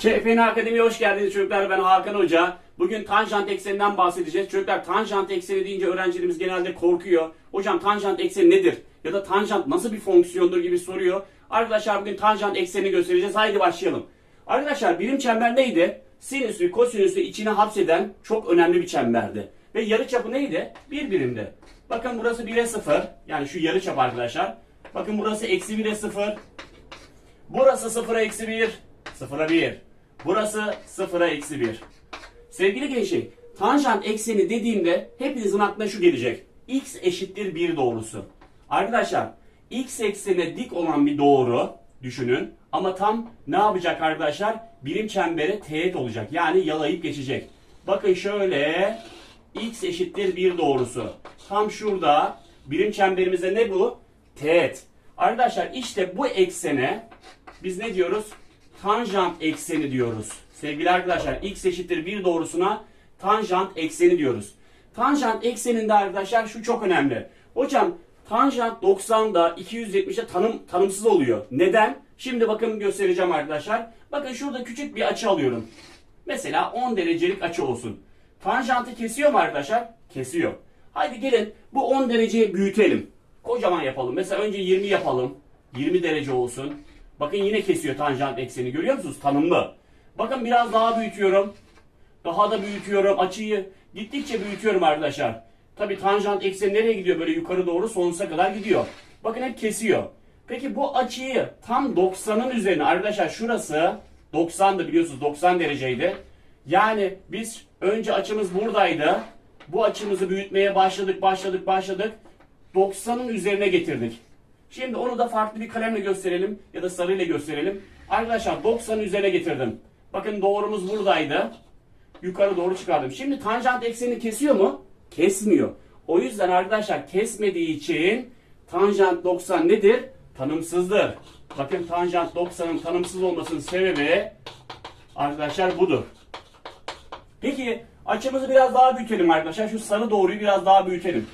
KPN Akademi'ye hoş geldiniz çocuklar. Ben Hakan Hoca. Bugün tanjant ekseninden bahsedeceğiz. Çocuklar tanjant ekseni deyince öğrencilerimiz genelde korkuyor. Hocam tanjant ekseni nedir? Ya da tanjant nasıl bir fonksiyondur gibi soruyor. Arkadaşlar bugün tanjant eksenini göstereceğiz. Haydi başlayalım. Arkadaşlar birim çember neydi? Sinüsü, kosinüsü içine hapseden çok önemli bir çemberdi. Ve yarıçapı neydi? Bir birimdi. Bakın burası 1'e 0. Yani şu yarıçap arkadaşlar. Bakın burası eksi 1'e 0. Burası 0'a eksi 1. 0'a 1. Burası 0'a eksi 1. Sevgili gençler, tanjant ekseni dediğimde hepinizin aklına şu gelecek. x eşittir 1 doğrusu. Arkadaşlar, x eksenine dik olan bir doğru düşünün. Ama tam ne yapacak arkadaşlar? Birim çembere teğet olacak. Yani yalayıp geçecek. Bakın şöyle x eşittir 1 doğrusu. Tam şurada birim çemberimizde ne bu? Teğet. Arkadaşlar işte bu eksene biz ne diyoruz? Tanjant ekseni diyoruz. Sevgili arkadaşlar x eşittir 1 doğrusuna tanjant ekseni diyoruz. Tanjant ekseninde arkadaşlar şu çok önemli. Hocam tanjant 90'da 270'de tanım, tanımsız oluyor. Neden? Şimdi bakın göstereceğim arkadaşlar. Bakın şurada küçük bir açı alıyorum. Mesela 10 derecelik açı olsun. Tanjantı kesiyor mu arkadaşlar? Kesiyor. Haydi gelin bu 10 dereceyi büyütelim. Kocaman yapalım. Mesela önce 20 yapalım. 20 derece olsun. Bakın yine kesiyor tanjant ekseni. Görüyor musunuz? Tanımlı. Bakın biraz daha büyütüyorum. Daha da büyütüyorum. Açıyı gittikçe büyütüyorum arkadaşlar. Tabi tanjant ekseni nereye gidiyor? Böyle yukarı doğru sonsuza kadar gidiyor. Bakın hep kesiyor. Peki bu açıyı tam 90'ın üzerine arkadaşlar şurası 90'dı biliyorsunuz 90 dereceydi. Yani biz önce açımız buradaydı. Bu açımızı büyütmeye başladık, başladık, başladık. 90'ın üzerine getirdik. Şimdi onu da farklı bir kalemle gösterelim ya da sarıyla gösterelim. Arkadaşlar 90'ın üzerine getirdim. Bakın doğrumuz buradaydı. Yukarı doğru çıkardım. Şimdi tanjant eksenini kesiyor mu? Kesmiyor. O yüzden arkadaşlar kesmediği için tanjant 90 nedir? Tanımsızdır. Bakın tanjant 90'ın tanımsız olmasının sebebi arkadaşlar budur. Peki açımızı biraz daha büyütelim arkadaşlar. Şu sarı doğruyu biraz daha büyütelim.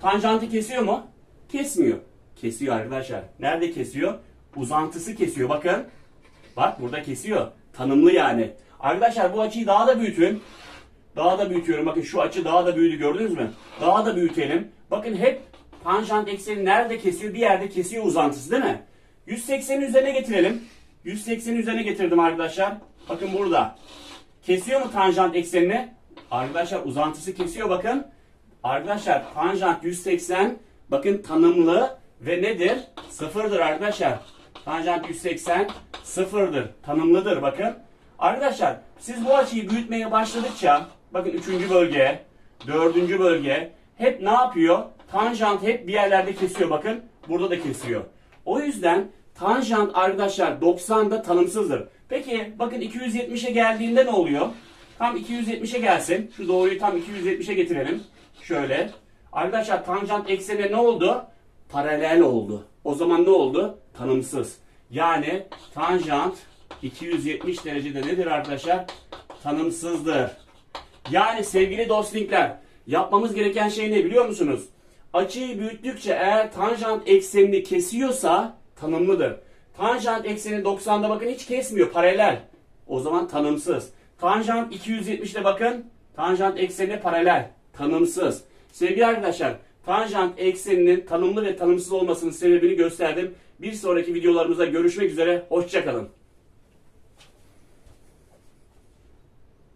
Tanjantı kesiyor mu? Kesmiyor. Kesiyor arkadaşlar. Nerede kesiyor? Uzantısı kesiyor bakın. Bak burada kesiyor. Tanımlı yani. Arkadaşlar bu açıyı daha da büyütün. Daha da büyütüyorum. Bakın şu açı daha da büyüdü gördünüz mü? Daha da büyütelim. Bakın hep tanjant ekseni nerede kesiyor? Bir yerde kesiyor uzantısı değil mi? 180'in üzerine getirelim. 180'in üzerine getirdim arkadaşlar. Bakın burada. Kesiyor mu tanjant eksenini? Arkadaşlar uzantısı kesiyor bakın. Arkadaşlar tanjant 180 bakın tanımlı ve nedir? Sıfırdır arkadaşlar. Tanjant 180 sıfırdır. Tanımlıdır bakın. Arkadaşlar siz bu açıyı büyütmeye başladıkça bakın üçüncü bölge, dördüncü bölge hep ne yapıyor? Tanjant hep bir yerlerde kesiyor bakın. Burada da kesiyor. O yüzden tanjant arkadaşlar 90'da tanımsızdır. Peki bakın 270'e geldiğinde ne oluyor? Tam 270'e gelsin. Şu doğruyu tam 270'e getirelim. Şöyle. Arkadaşlar tanjant eksene ne oldu? Paralel oldu. O zaman ne oldu? Tanımsız. Yani tanjant 270 derecede nedir arkadaşlar? Tanımsızdır. Yani sevgili dostlikler yapmamız gereken şey ne biliyor musunuz? Açıyı büyüttükçe eğer tanjant eksenini kesiyorsa tanımlıdır. Tanjant ekseni 90'da bakın hiç kesmiyor paralel. O zaman tanımsız. Tanjant 270'de bakın tanjant ekseni paralel. Tanımsız. Sevgili arkadaşlar tanjant ekseninin tanımlı ve tanımsız olmasının sebebini gösterdim. Bir sonraki videolarımızda görüşmek üzere. Hoşçakalın.